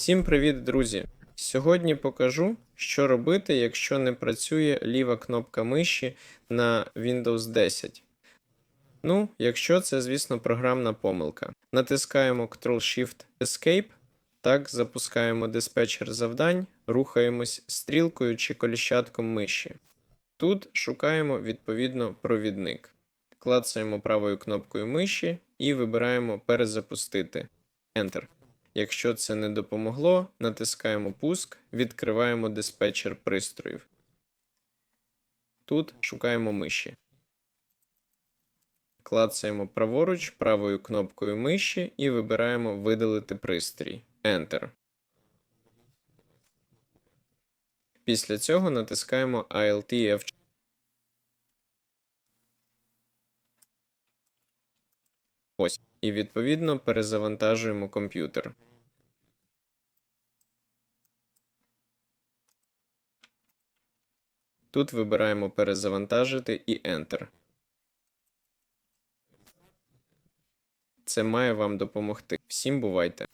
Всім привіт, друзі! Сьогодні покажу, що робити, якщо не працює ліва кнопка миші на Windows 10. Ну, якщо це, звісно, програмна помилка. Натискаємо Ctrl-Shift-Escape, так запускаємо диспетчер завдань, рухаємось стрілкою чи коліщатком миші. Тут шукаємо відповідно провідник. Клацаємо правою кнопкою миші і вибираємо Перезапустити. Enter. Якщо це не допомогло, натискаємо пуск, відкриваємо диспетчер пристроїв. Тут шукаємо миші. Клацаємо праворуч правою кнопкою миші і вибираємо Видалити пристрій. Enter. Після цього натискаємо Alt F4. Ось. І відповідно перезавантажуємо комп'ютер. Тут вибираємо перезавантажити і Enter. Це має вам допомогти. Всім бувайте!